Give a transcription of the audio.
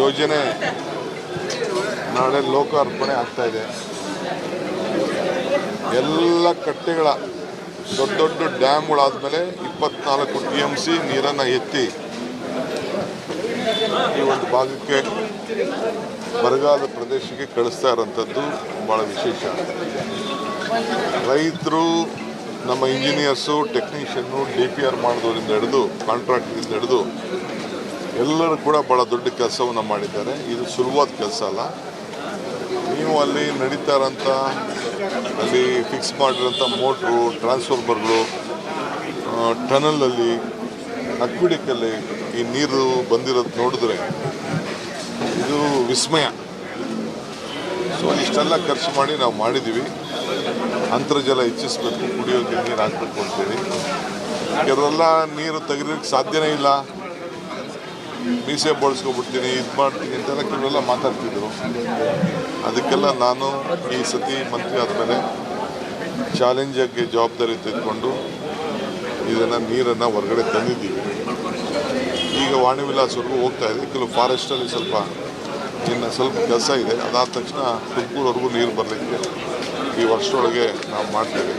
ಯೋಜನೆ ನಾಳೆ ಲೋಕಾರ್ಪಣೆ ಆಗ್ತಾ ಇದೆ. ಎಲ್ಲ ಕಟ್ಟೆಗಳ ದೊಡ್ಡ ದೊಡ್ಡ ಡ್ಯಾಮ್ಗಳಾದ್ಮೇಲೆ ಇಪ್ಪತ್ನಾಲ್ಕು ಟಿ ಎಂ ಸಿ ನೀರನ್ನು ಎತ್ತಿ ಈ ಒಂದು ಭಾಗಕ್ಕೆ ಬರಗಾಲ ಪ್ರದೇಶಕ್ಕೆ ಕಳಿಸ್ತಾ ಇರೋಂಥದ್ದು ಭಾಳ ವಿಶೇಷ. ರೈತರು, ನಮ್ಮ engineers technician D P R ಮಾಡಿದವರಿಂದ ಹಿಡಿದು ಕಾಂಟ್ರಾಕ್ಟ್ರಿಂದ ಹಿಡಿದು ಎಲ್ಲರೂ ಕೂಡ ಭಾಳ ದೊಡ್ಡ ಕೆಲಸವನ್ನು ಮಾಡಿದ್ದಾರೆ. ಇದು ಸುಲಭವಾದ ಕೆಲಸ ಅಲ್ಲ. ನೀವು ಅಲ್ಲಿ ನಡೀತಾ ಇರೋಂಥ, ಅಲ್ಲಿ ಫಿಕ್ಸ್ ಮಾಡಿರೋಂಥ ಮೋಟ್ರು ಟ್ರಾನ್ಸ್ಫಾರ್ಮರ್ಗಳು ಟನಲಲ್ಲಿ ಅಕ್ವಿಡಿಕಲ್ಲಿ ಈ ನೀರು ಬಂದಿರೋದು ನೋಡಿದ್ರೆ ಇದು ವಿಸ್ಮಯ. ಸೊ ಇಷ್ಟೆಲ್ಲ ಖರ್ಚು ಮಾಡಿ ನಾವು ಮಾಡಿದ್ದೀವಿ. ಅಂತರ್ಜಲ ಹೆಚ್ಚಿಸ್ಬೇಕು ಕುಡಿಯೋಕ್ಕೆ ನೀರು ಹಾಕಬೇಕು ಅಂತೇಳಿ. ಕೆಲವೆಲ್ಲ ನೀರು ತೆಗಿಲಿಕ್ಕೆ ಸಾಧ್ಯನೇ ಇಲ್ಲ. ಮೀಸೆ ಬಳಸ್ಕೊಬಿಡ್ತೀನಿ, ಇದು ಮಾಡ್ತೀನಿ ಅಂತೆಲ್ಲ ಕೆಲವೆಲ್ಲ ಮಾತಾಡ್ತಿದ್ರು. ಅದಕ್ಕೆಲ್ಲ ನಾನು ಈ ಸತಿ ಮಂತ್ರಿ ಆದಮೇಲೆ ಚಾಲೆಂಜಾಗಿ ಜವಾಬ್ದಾರಿ ತೆಗೆದುಕೊಂಡು ಇದನ್ನು ನೀರನ್ನು ಹೊರಗಡೆ ತಂದಿದ್ದೀವಿ. ಈಗ ವಾಣಿ ವಿಲಾಸವರೆಗೂ ಹೋಗ್ತಾ ಇದೆ, ಕೆಲವು ಫಾರೆಸ್ಟಲ್ಲಿ ಸ್ವಲ್ಪ ಇನ್ನು ಸ್ವಲ್ಪ ಕೆಲಸ ಇದೆ. ಅದಾದ ತಕ್ಷಣ ತುಮಕೂರವರೆಗೂ ನೀರು ಬರಲಿಕ್ಕೆ ಈ ವರ್ಷದೊಳಗೆ ನಾವು ಮಾಡ್ತೇವೆ.